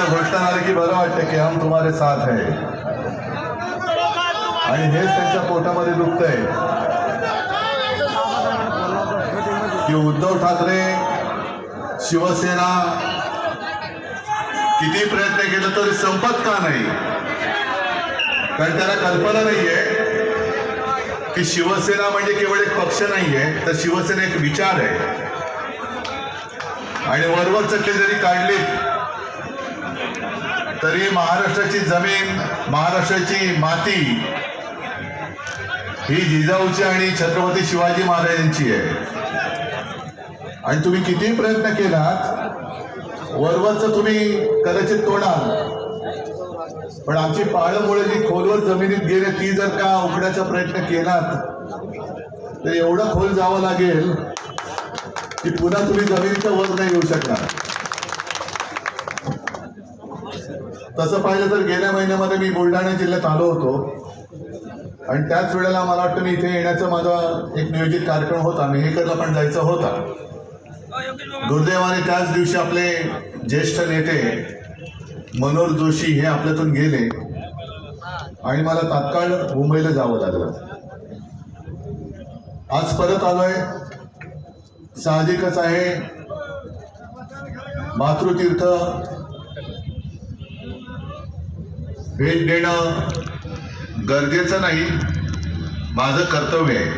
असं घोषणा की बरं वाटतं की हम तुम्हारे साथ है. आणि हेच त्यांच्या पोटामध्ये दुखतंय. की उद्धव ठाकरे शिवसेना किती प्रयत्न केला तरी संपत का नाही? कारण त्याला कल्पना नाहीये की शिवसेना म्हणजे केवळ एक पक्ष नाहीये तर शिवसेना एक विचार आहे. आणि वरवर चटणी जरी काढली तरी महाराष्ट्राची जमीन महाराष्ट्राची माती ही जिजाऊची आणि छत्रपती शिवाजी महाराजांची आहे. आणि तुम्ही किती प्रयत्न केलात वरवरच तुम्ही कदाचित तोडाल. पण आमची पाळमुळे जी खोलवर जमिनीत गेले ती जर का उघड्याचा प्रयत्न केलात तर एवढं खोल जावं लागेल की पुन्हा तुम्ही जमिनीच्या वर नाही येऊ शकणार. तसं पाहिलं तर गेल्या महिन्यामध्ये मी बुलढाणा जिल्ह्यात आलो होतो. आणि त्याच वेळेला मला वाटतं मी इथे येण्याचा माझा एक नियोजित कार्यक्रम होता. मेहेकरला पण जायचा होता. दुर्दैवाने त्याच दिवशी आपले ज्येष्ठ नेते मनोहर जोशी हे आपल्यातून गेले. आणि मला तात्काळ मुंबईला जावं लागलं. आज परत आलोय. साहजिकच आहे. मातृतीर्थ भेट देणं गरजेचं नाही. माझं कर्तव्य आहे.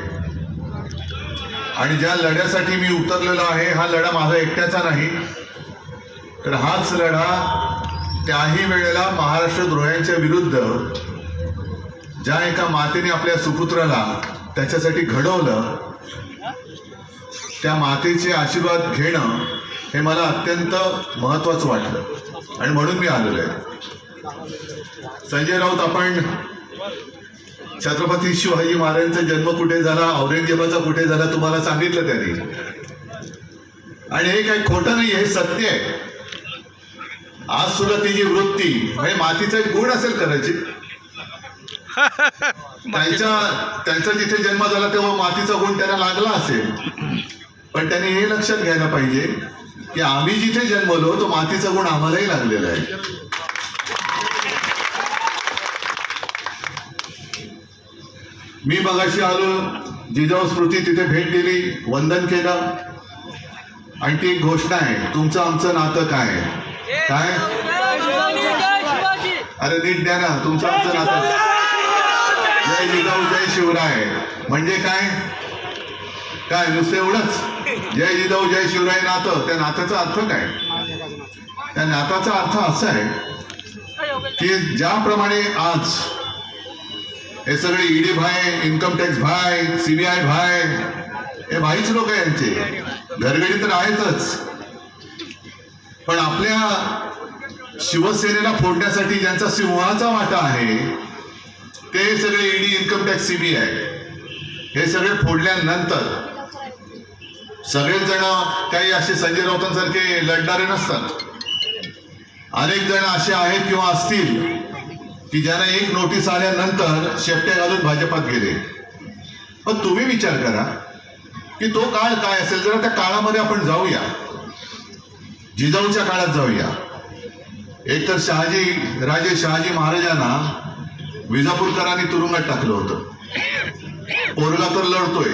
आणि ज्या लढ्यासाठी मी उतरलेलो आहे हा लढा माझा एकट्याचा नाही. तर हाच लढा त्याही वेळेला महाराष्ट्र द्रोह्यांच्या विरुद्ध ज्या एका मातेने आपल्या सुपुत्राला त्याच्यासाठी घडवलं त्या मातेचे आशीर्वाद घेणं हे मला अत्यंत महत्त्वाचं वाटलं. आणि म्हणून मी आलेलो आहे. संजय राऊत आपण छत्रपती शिवाजी महाराजांचा जन्म कुठे झाला औरंगजेबाचा कुठे झाला तुम्हाला सांगितलं त्यांनी. आणि हे काही खोटं नाही हे सत्य आहे. आज सुद्धा तिची वृत्ती म्हणजे मातीचा एक गुण असेल कदाचित. त्यांच्या त्यांचा जिथे जन्म झाला तेव्हा मातीचा गुण त्यांना लागला असेल. पण त्यांनी हे लक्षात घ्यायला पाहिजे की आम्ही जिथे जन्मलो तो मातीचा गुण आम्हालाही लागलेला आहे. मी मगाशी आलो जिजाऊ स्मृती तिथे भेट दिली वंदन केलं. आणि ती एक घोषणा आहे तुमचं आमचं नातं काय काय? अरे नीट द्या ना तुमचं आमचं नातं जय जिजाऊ जय शिवराय. म्हणजे काय? काय नुसतं एवढंच? जय जिजाऊ जय शिवराय नातं त्या नात्याचा अर्थ काय? त्या नात्याचा अर्थ असा आहे की ज्याप्रमाणे आज हे सगळे ईडी भाय इन्कम टॅक्स भाय सीबीआय भाय हे भाईच लोक आहे यांचे. घरगडी तर आहेतच. पण आपल्या शिवसेनेला फोडण्यासाठी ज्यांचा सिंहाचा वाटा आहे ते सगळे ईडी इन्कम टॅक्स सीबीआय हे सगळे फोडल्यानंतर सगळेच जण काही असे संजय राऊतांसारखे लढणारे नसतात. अनेक जण असे आहेत किंवा असतील की ज्यांना एक नोटीस आल्यानंतर शेपटे घालून भाजपात गेले. पण तुम्ही विचार करा की तो काळ काय असेल? जरा त्या काळामध्ये आपण जाऊया. जिजाऊच्या काळात जाऊया. एक तर शहाजी राजे शहाजी महाराजांना विजापूरकरांनी तुरुंगात टाकलं होतं. पोरगा तर लढतोय.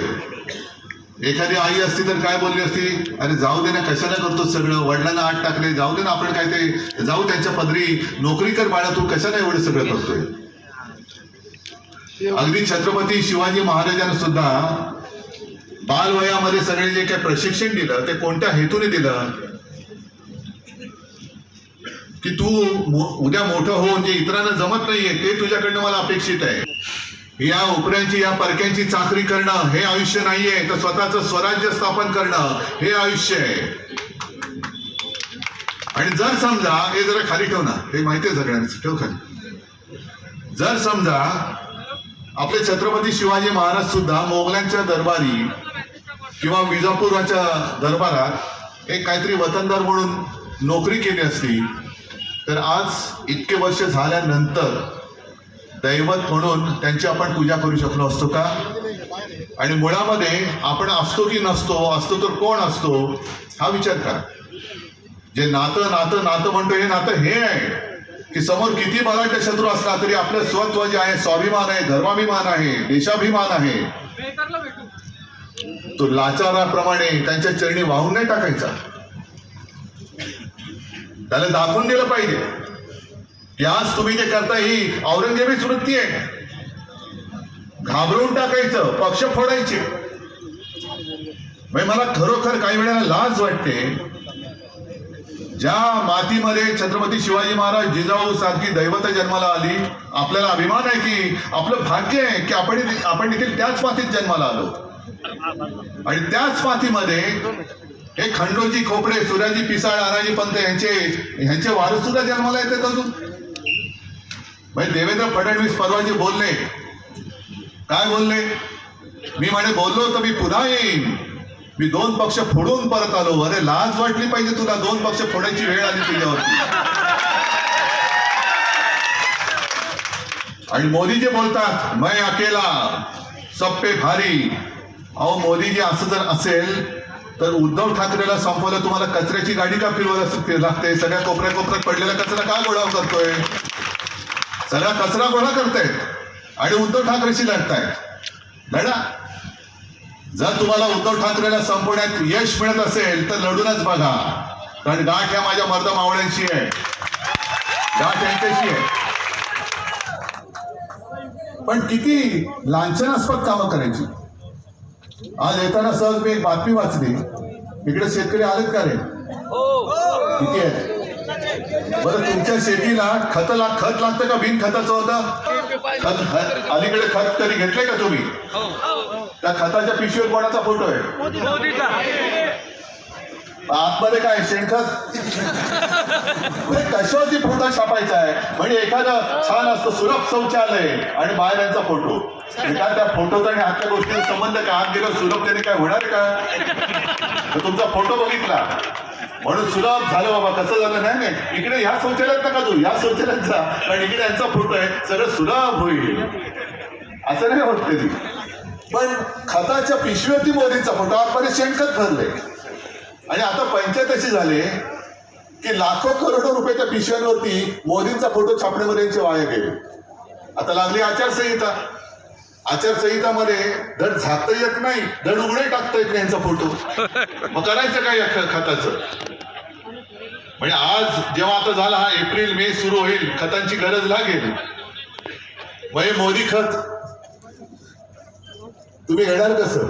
एखादी आई असती तर काय बोलली असती? अरे जाऊ दे ना कशाला करतो सगळं? वडिलांना आठ टाकले जाऊ दे ना आपण काय ते जाऊ त्यांच्या पदरी. नोकरी कर बाळा तू कशाला एवढं सगळं करतोय? अगदी छत्रपती शिवाजी महाराजांना सुद्धा बालवयामध्ये सगळे जे काही प्रशिक्षण दिलं ते कोणत्या हेतूने दिलं? की तू उद्या मोठं होऊन जे इतरांना जमत नाहीये ते तुझ्याकडनं मला अपेक्षित आहे. या उपऱ्यांची या परक्यांची चाकरी करणं हे आयुष्य नाहीये. तर स्वतःचं स्वराज्य स्थापन करणं हे आयुष्य आहे. आणि जर समजा हे जरा खाली ठेव ना. हे माहिती आहे सगळ्यांचं. ठेव खाली. जर समजा आपले छत्रपती शिवाजी महाराज सुद्धा मोगलांच्या दरबारी किंवा विजापुराच्या दरबारात एक काहीतरी वतनदार म्हणून नोकरी केली असती तर आज इतके वर्ष झाल्यानंतर दैवत म्हणून त्यांची आपण पूजा करू शकलो असतो का? आणि मुळामध्ये आपण असतो की नसतो असतो तर कोण असतो? हा विचार करा. जे नातं नातं नातं म्हणतो हे नातं हे आहे. की समोर किती बलाढ्य शत्रू असला तरी आपलं स्वत्व जे आहे स्वाभिमान आहे धर्माभिमान आहे देशाभिमान आहे. तो लाचाराप्रमाणे त्यांच्या चरणी वाहून नाही टाकायचा. त्याला दाखवून दिलं पाहिजे. आज तुम्ही जे करता ही औरंगजेबी वृत्ती आहे. घाबरवून टाकायचं पक्ष फोडायचे. म्हणजे मला खरोखर काही वेळेला लाज वाटते. ज्या मातीमध्ये छत्रपती शिवाजी महाराज जिजाऊ सारखी दैवत जन्माला आली आपल्याला अभिमान आहे की आपलं भाग्य आहे की आपण आपण देखील त्याच मातीत जन्माला आलो. आणि त्याच मातीमध्ये हे खंडोजी खोपडे सूर्याजी पिसाळ आराजी पंत यांचे यांचे वारस सुद्धा जन्माला येतात अजून. म्हणजे देवेंद्र फडणवीस परवाजी बोलले. काय बोलले? मी म्हणे बोललो तर मी पुन्हा येईन. मी दोन पक्ष फोडून परत आलो. अरे लाज वाटली पाहिजे तुला दोन पक्ष फोडायची वेळ आली तुझ्यावरती. आणि मोदी जे बोलतात मैं अकेला सप्पे भारी. अहो मोदीजी असं जर असेल तर उद्धव ठाकरेला संपवलं तुम्हाला कचऱ्याची गाडी का फिरवायला लागते सगळ्या कोपऱ्या कोपऱ्यात पडलेला कचरा का गोळा करतोय? सगळा कचरा गोळा करतायत. आणि उद्धव ठाकरेशी लढतायत. लढा जर तुम्हाला उद्धव ठाकरेला संपवण्यात यश मिळत असेल तर लढूनच बघा. कारण गाठ ह्या माझ्या मर्द मावळ्यांशी आहे. गाठ यांच्याशी आहे. पण किती लांछनास्पद कामं करायची. आज येताना सहज मी एक बातमी वाचली. इकडे शेतकरी आलेत का रे? किती आहे बरं तुमच्या शेतीला खत ला खत लागतं का? बिन खताचं होतं? खत अलीकडे खत कधी घेतलंय का तुम्ही? त्या खताच्या पिशवीवर कोणाचा फोटो आहे? आतमध्ये काय शेणखत? म्हणजे कशावरती फोटो छापायचा आहे? म्हणजे एखादं छान असतं सुलभ शौचालय आणि बाहेर यांचा फोटो. एका त्या फोटोचा आणि आजच्या गोष्टीचा संबंध काय? आत गेलं सुलभतेने काय होणार का? तुमचा फोटो बघितला. म्हणून सुलभ झालं बाबा. कसं झालं नाही नाही इकडे ह्या शौचालयात नका तू या शौचालयात जा. कारण इकडे यांचा फोटो आहे. सगळं सुलभ होईल. असं नाही होत कधी. पण खताच्या पिशवीवरती मोदींचा फोटो आतमध्ये शेणखत भरले आणि आता पंचायत अशी झाले की लाखो करोडो रुपयाच्या पिशव्यांवरती मोदींचा फोटो छापण्यामध्ये यांचे वाया गेले. आता लागली आचारसंहिता. आचारसंहितामध्ये धड झाकता येत नाही धड उघडे टाकता येत नाही यांचा फोटो. मग करायचं काय या खताचं? म्हणजे आज जेव्हा आता झाला हा एप्रिल मे सुरू होईल खतांची गरज लागेल. मग हे मोदी खत तुम्ही घेणार कसं?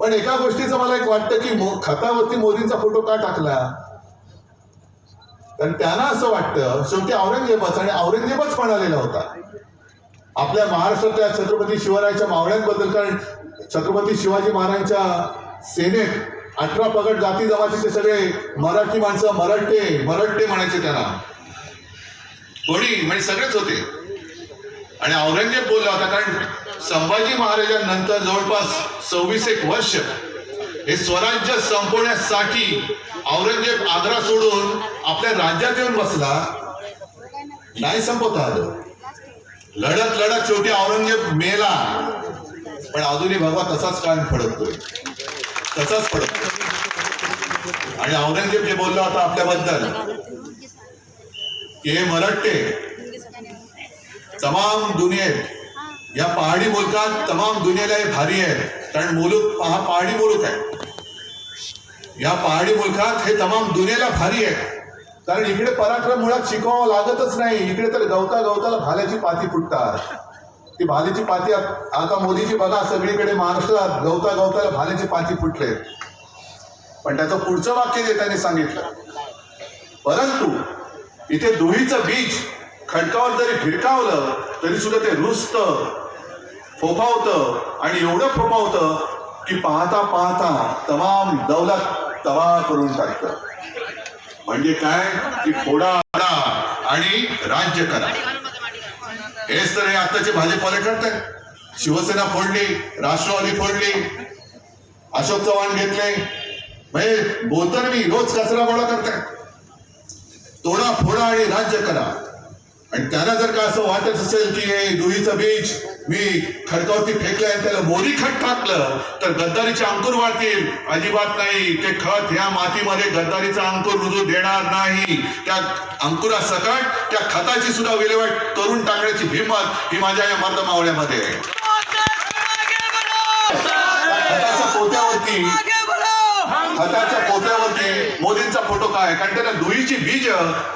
पण एका गोष्टीचं मला एक वाटतं की खतावरती मोदींचा फोटो का टाकला? कारण त्यांना असं वाटतं शेवटी औरंगजेबच आणि औरंगजेबच म्हणालेला होता. आपल्या महाराष्ट्रातल्या छत्रपती शिवरायाच्या मावळ्यांबद्दल कारण छत्रपती शिवाजी महाराजांच्या सेनेत अठरा पगड जाती जमातीचे सगळे मराठी माणसं मराठे मराठे म्हणायचे त्यांना कोणी? म्हणजे सगळेच होते. आणि औरंगजेब बोलला होता कारण संभाजी महाराजांनंतर जवळपास सव्वीस एक वर्ष हे स्वराज्य संपवण्यासाठी औरंगजेब आग्रा सोडून आपल्या राज्यात येऊन बसला. नाही संपवता आलं. लढत लढत शेवटी औरंगजेब मेला. पण अजूनही भगवा तसाच कायम फडकतोय. तसाच फडकतोय. आणि औरंगजेब जे बोलला होता आपल्याबद्दल हे मरट्टे तमाम दुनियेत या पहाडी मुलकात तमाम दुनियेला हे भारी आहे कारण मुलूक हा पहाडी मुलूक आहे. या पहाडी मुलकात हे तमाम दुनियेला भारी आहे कारण इकडे पराक्रम मुळात शिकवावं लागतच नाही. इकडे तर गवता गवताला भाल्याची पाती फुटतात. ती भाल्याची पाती आता मोदीजी बघा सगळीकडे महाराष्ट्रात गवता गवताला भाल्याची पाती फुटले पण त्याचं पुढचं वाक्य जे त्यांनी सांगितलं परंतु इथे दुहीचं बीज खडकावर जरी फिरकावलं तरी सुद्धा ते रुजतं फोफावतं आणि एवढं फोफावतं की पाहता पाहता तमाम दौलत तवा करून टाकतं. म्हणजे काय? की फोडा फोडा आणि राज्य करा. हेच तर हे आताचे भाजपवाले करतायत. शिवसेना फोडली राष्ट्रवादी फोडली. अशोक चव्हाण घेतले. म्हणजे बोलताना मी रोज कचरा गोळा करताय तोडा फोडा आणि राज्य करा. आणि त्यांना जर का असं वाटत असेल की हे दुहीचं बीज मी खडकावरती फेकलं आणि त्याला मोरी खत टाकलं तर गद्दारीचे अंकुर वाढतील. अजिबात नाही. ते खत ह्या मातीमध्ये गद्दारीचा अंकुर रुजू देणार नाही. त्या अंकुरा सकट त्या खताची सुद्धा विल्हेवाट करून टाकण्याची हिंमत ही माझ्या या मर्द मावळ्यामध्ये आहे. खताच्या पोत्यावरती खताच्या पोत्यावरती मोदींचा फोटो काय? कारण त्याला दुईची बीज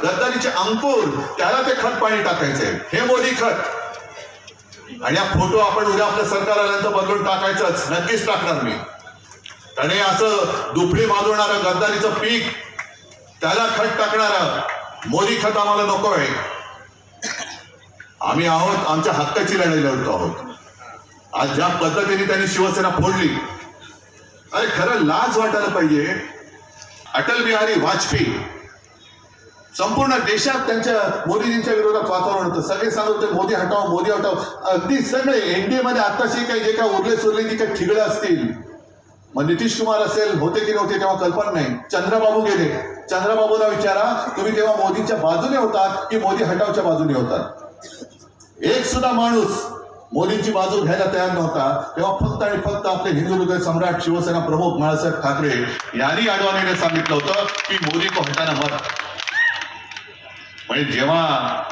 गद्दारीचे अंकुर त्याला ते खत पाणी टाकायचंय. हे मोदी खत. आणि हा फोटो आपण उद्या आपलं सरकार आल्यानंतर बदलून टाकायचंच. नक्कीच टाकणार मी. कारण हे असं दुफडी माजवणारं गद्दारीचं पीक त्याला खत टाकणारं मोदी खत आम्हाला नको आहे आम्ही आहोत आमच्या हक्काची लढाई लढतो आहोत. आज ज्या पद्धतीने त्यांनी शिवसेना फोडली अरे खरं लाज वाटायला पाहिजे. अटल बिहारी वाजपेयी संपूर्ण देशात त्यांच्या मोदीजींच्या विरोधात वातावरण होतं. सगळे सांगत होते मोदी हटाव मोदी हटाव अगदी सगळे एनडीए मध्ये आताशी काही जे काय उरले सुरले जी काही ठिगळं असतील. मग नितीश कुमार असेल होते की नव्हते तेव्हा कल्पना नाही. चंद्रबाबू गेले. चंद्रबाबूला विचारा तुम्ही तेव्हा मोदींच्या बाजूने होतात की मोदी हटावच्या बाजूने होतात? एक सुद्धा माणूस मोदींची बाजू घ्यायला तयार नव्हता. तेव्हा फक्त आणि फक्त आपले हिंदू हृदय सम्राट शिवसेना प्रमुख बाळासाहेब ठाकरे यांनी अडवाणीने सांगितलं होतं की मोदी को हटाना मत. म्हणजे जेव्हा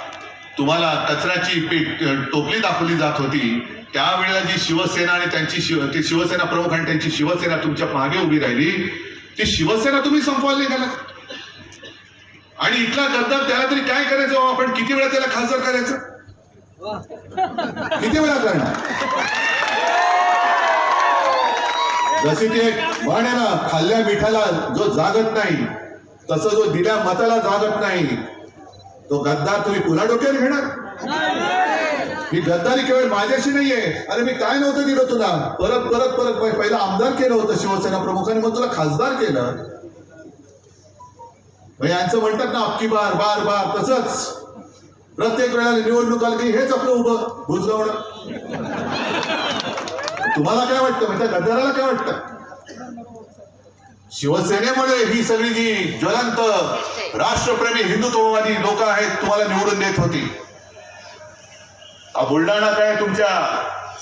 तुम्हाला कचऱ्याची पेट टोपली दाखवली जात होती त्यावेळेला जी शिवसेना आणि त्यांची शिव ती शिवसेना प्रमुख आणि त्यांची शिवसेना तुमच्या मागे उभी राहिली ती शिवसेना तुम्ही संपवायला निघाला. आणि इथला गद्दार त्याला तरी काय करायचं आपण किती वेळा त्याला खासदार करायचं? किती वेळा करणार जशी ती एक म्हण आहे ना खाल्ल्या मिठाला जो जागत नाही तसं जो दिल्या मताला जागत नाही तो गद्दार तुम्ही पुन्हा डोक्यावर घेणार? ही गद्दारी केवळ माझ्याशी नाहीये. अरे मी काय नव्हतं दिलं तुला? परत परत परत पहिला पहिलं आमदार केलं होतं शिवसेना प्रमुखाने मग तुला खासदार केलं. यांचं म्हणतात ना अक्की बार बार बार तसंच. प्रत्येक वेळेला निवडणूक आली की हेच आपलं उभं भुजगावणं तुम्हाला काय वाटतं? म्हणजे गद्दाराला काय वाटतं? शिवसेनेमुळे ही सगळी जी ज्वलंत राष्ट्रप्रेमी हिंदुत्ववादी लोक आहेत तुम्हाला निवडून देत होती. हा बुलढाणा काय तुमच्या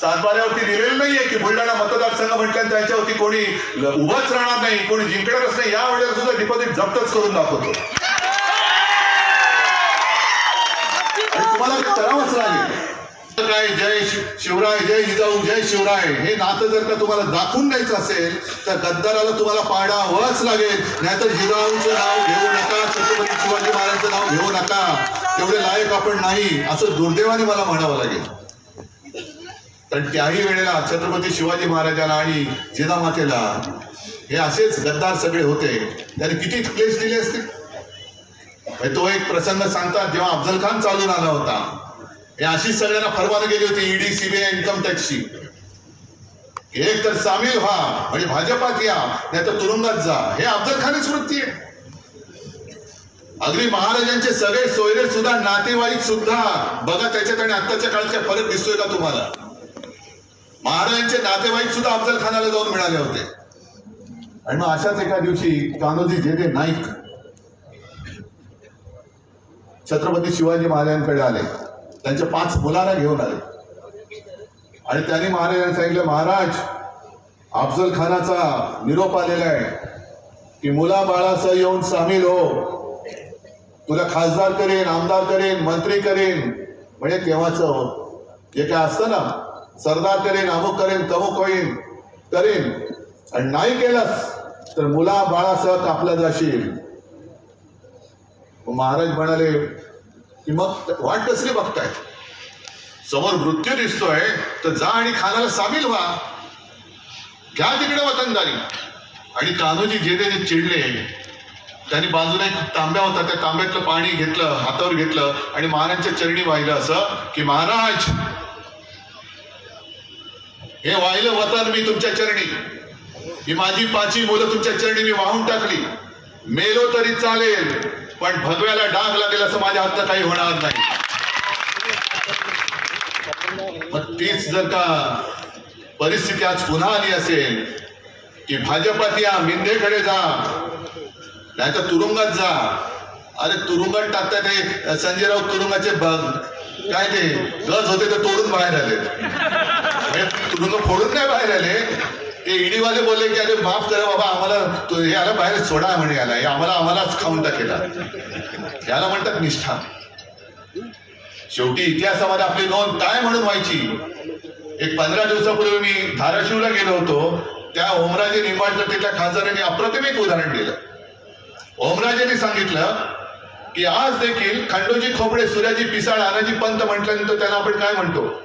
सातबाऱ्यावरती दिलेलं नाहीये की बुलढाणा मतदारसंघ म्हटल्यानंतर त्याच्यावरती कोणी ल- उभंच राहणार नाही कोणी जिंकणारच नाही. या वेळेला सुद्धा डिपॉझिट जप्तच करून दाखवतो आणि तुम्हाला करावंच लागेल काय जय शिवराय जय जिजाऊ जय शिवराय. हे नातं जर का तुम्हाला दाखवून द्यायचं असेल तर गद्दाराला तुम्हाला पाडावंच लागेल. नाहीतर जिजाऊचं नाव घेऊ नका छत्रपती शिवाजी महाराजांचं नाव घेऊ नका. तेवढे लायक आपण नाही असं दुर्दैवाने मला म्हणावं लागेल. पण त्याही वेळेला छत्रपती शिवाजी महाराजाला आणि जिजामातेला हे असेच गद्दार सगळे होते. त्याने किती क्लेश दिले असते तो एक प्रसंग सांगतात जेव्हा अफजल खान चालून आला होता. हे अशीच सगळ्यांना फरमान गेली होती ईडी सीबीआय इन्कम टॅक्सची एक तर सामील व्हा म्हणजे भाजपात या नाही तर तुरुंगात जा. हे अफजल खानच वृत्ती आहे. अगदी महाराजांचे सगळे सोयरे सुद्धा नातेवाईक सुद्धा बघा त्याच्यात आणि आत्ताच्या काळाचा फरक दिसतोय का तुम्हाला? महाराजांचे नातेवाईक सुद्धा अफजल खानाला जाऊन मिळाले होते. आणि मग अशाच एका दिवशी कान्होजी जेदे नाईक छत्रपती शिवाजी महाराजांकडे आले. त्यांच्या पाच मुलांना घेऊन आले. आणि त्यांनी महाराजांना सांगितलं महाराज अफजल खानाचा निरोप आलेला आहे. की मुला बाळासह येऊन सामील हो. तुला खासदार करेन आमदार करेन मंत्री करेन. म्हणजे केव्हाचं हो? जे काय असतं ना सरदार करेन अमुक करेन तमुक होईन करेन. आणि नाही केलंस तर मुला बाळासह कापला जाशील. महाराज म्हणाले की मग वाट कसली बघताय? समोर मृत्यू दिसतोय तर जा आणि खानाला सामील व्हा. घ्या तिकडे वतनदारी. आणि कान्होजी जे ते जे चिडले त्यांनी बाजूला एक तांब्या होता त्या तांब्यातलं पाणी घेतलं हातावर घेतलं आणि महाराजांच्या चरणी वाहिलं असं की महाराज हे वाहिलं वतन मी तुमच्या चरणी. ही माझी पाची मुलं तुमच्या चरणी मी वाहून टाकली. मेलो तरी चालेल. पण भगव्याला डाग लागेल असं माझ्या हातात काही होणार नाही. मग तीच जर का परिस्थिती आज पुन्हा आली असेल की भाजपात या मिंदेकडे जा नाहीतर तुरुंगात जा. अरे तुरुंगात टाकता ते संजय राऊत तुरुंगाचे ब- काय ते? गज होते ते तोडून बाहेर आले म्हणजे तुरुंग फोडून नाही बाहेर आले. ते ईडीवाले बोलले की अरे माफ करा बाबा आम्हाला तो- हे याला बाहेर सोडा म्हणे याला. हे आम्हाला आम्हालाच खाऊन टाकेला. याला म्हणतात निष्ठा. शेवटी इतिहासामध्ये आपली नोंद काय म्हणून व्हायची? एक पंधरा दिवसापूर्वी मी धाराशिवला गेलो होतो. त्या ओमराजे निंबाळकर तिथल्या खासदारांनी अप्रतिम एक उदाहरण दिलं. ओमराजेंनी सांगितलं की आज देखील खंडोजी खोपडे सूर्याजी पिसाळ आनाजी पंत म्हटल्यानंतर त्यांना आपण काय म्हणतो?